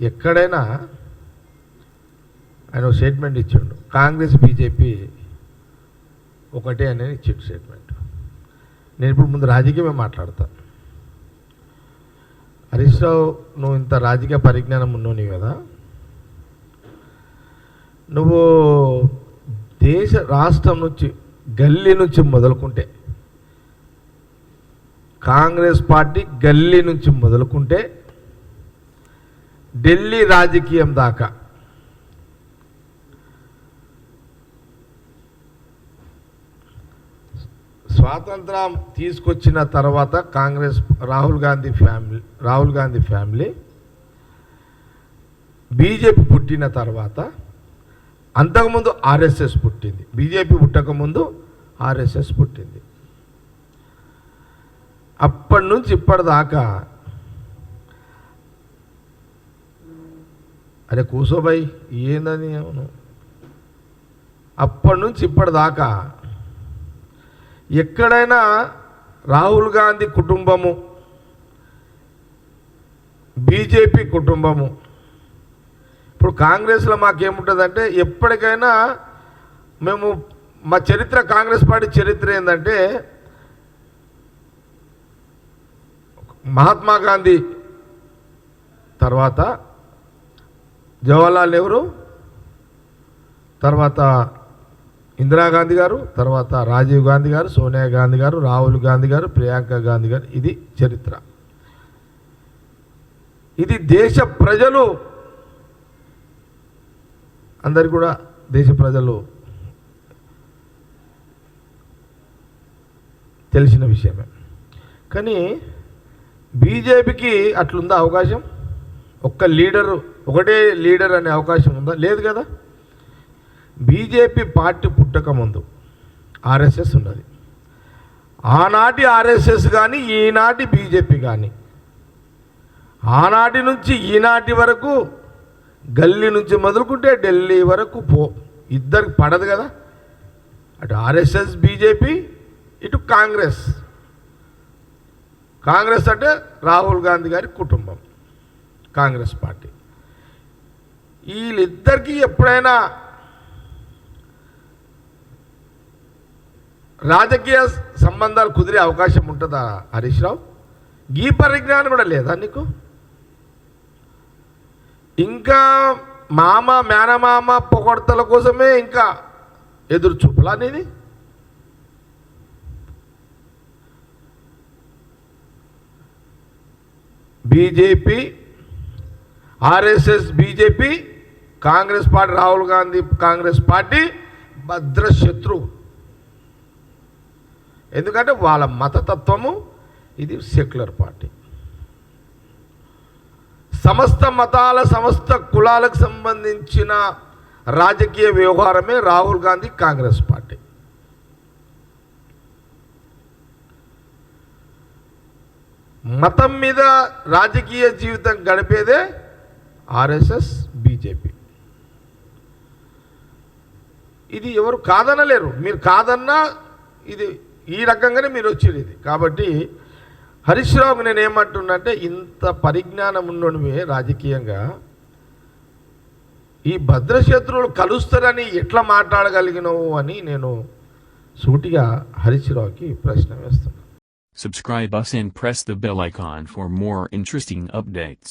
ఎక్కడైనా ఆయన ఒక స్టేట్మెంట్ ఇచ్చిండు. కాంగ్రెస్ బీజేపీ ఒకటే అనేది ఇచ్చిండు స్టేట్మెంట్ నేను ఇప్పుడు ముందు రాజకీయమే మాట్లాడతాను హరీష్ రావు నువ్వు ఇంత రాజకీయ పరిజ్ఞానం ఉన్నోని కదా. నువ్వు దేశ రాష్ట్రం నుంచి గల్లీ నుంచి మొదలుకుంటే కాంగ్రెస్ పార్టీ గల్లీ నుంచి మొదలుకుంటే ఢిల్లీ రాజకీయం దాకా. స్వాతంత్రం తీసుకొచ్చిన తర్వాత Congress Rahul Gandhi family Rahul Gandhi family BJP పుట్టిన తర్వాత అంతకుముందు ఆర్ఎస్ఎస్ పుట్టింది. బీజేపీ పుట్టకముందు ఆర్ఎస్ఎస్ పుట్టింది. అప్పటి నుంచి ఇప్పటిదాకా అరే కూసోబాయ్ ఏందని అవును. అప్పటి నుంచి ఇప్పటిదాకా ఎక్కడైనా రాహుల్ గాంధీ కుటుంబము బీజేపీ కుటుంబము ఇప్పుడు కాంగ్రెస్లో మాకేముంటుందంటే ఎప్పటికైనా మేము మా చరిత్ర కాంగ్రెస్ పార్టీ చరిత్ర ఏంటంటే మహాత్మా గాంధీ తర్వాత జవహర్లాల్ నెహ్రూ తర్వాత ఇందిరాగాంధీ గారు తర్వాత రాజీవ్ గాంధీ గారు సోనియా గాంధీ గారు రాహుల్ గాంధీ గారు ప్రియాంక గాంధీ గారు. ఇది చరిత్ర. ఇది దేశ ప్రజలు. అందరు కూడా దేశ ప్రజలు. తెలిసిన విషయమే. కానీ బీజేపీకి అట్లుందా అవకాశం? ఒక్క లీడరు ఒకటే లీడర్ అనే అవకాశం ఉందా? లేదు కదా. బీజేపీ పార్టీ పుట్టక ముందు ఆర్ఎస్ఎస్ ఉన్నది. ఆనాటి ఆర్ఎస్ఎస్ కానీ ఈనాటి బీజేపీ కానీ ఆనాటి నుంచి ఈనాటి వరకు గల్లీ నుంచి మొదలుకుంటే ఢిల్లీ వరకు పో. ఇద్దరికి పడదు కదా. అటు ఆర్ఎస్ఎస్ బీజేపీ ఇటు కాంగ్రెస్. కాంగ్రెస్ అంటే రాహుల్ గాంధీ గారి కుటుంబం కాంగ్రెస్ పార్టీ. వీళ్ళిద్దరికీ ఎప్పుడైనా రాజకీయ సంబంధాలు కుదిరే అవకాశం ఉంటుందా హరీష్ రావు? గీ పరిజ్ఞానం కూడా లేదా నీకు? ఇంకా మామ మేనమామ పొగడతల కోసమే ఇంకా ఎదురు చూపులా నీది? BJP RSS BJP Congress party Rahul Gandhi Congress party భద్ర శత్రువు ఎందుకంటే వాళ్ళ మతతత్వము ఇది సెక్యులర్ పార్టీ. సమస్త మతాల సమస్త కులాలకు సంబంధించిన రాజకీయ వ్యవహారమే రాహుల్ గాంధీ కాంగ్రెస్ పార్టీ. మతం మీద రాజకీయ జీవితం గడిపేదే ఆర్ఎస్ఎస్ బీజేపీ. ఇది ఎవరు కాదనలేరు మీరు కాదన్నా ఇది ఈ రకంగానే మీరు వచ్చేది ఇది. కాబట్టి హరీష్ రావుకి నేను ఏమంటున్నా అంటే ఇంత పరిజ్ఞానం ఉండడమే రాజకీయంగా. ఈ భద్రశత్రువులు కలుస్తారని ఎట్లా మాట్లాడగలిగినవు అని నేను సూటిగా హరీష్ రావుకి ప్రశ్న వేస్తున్నాను Subscribe us and press the bell icon for more interesting updates.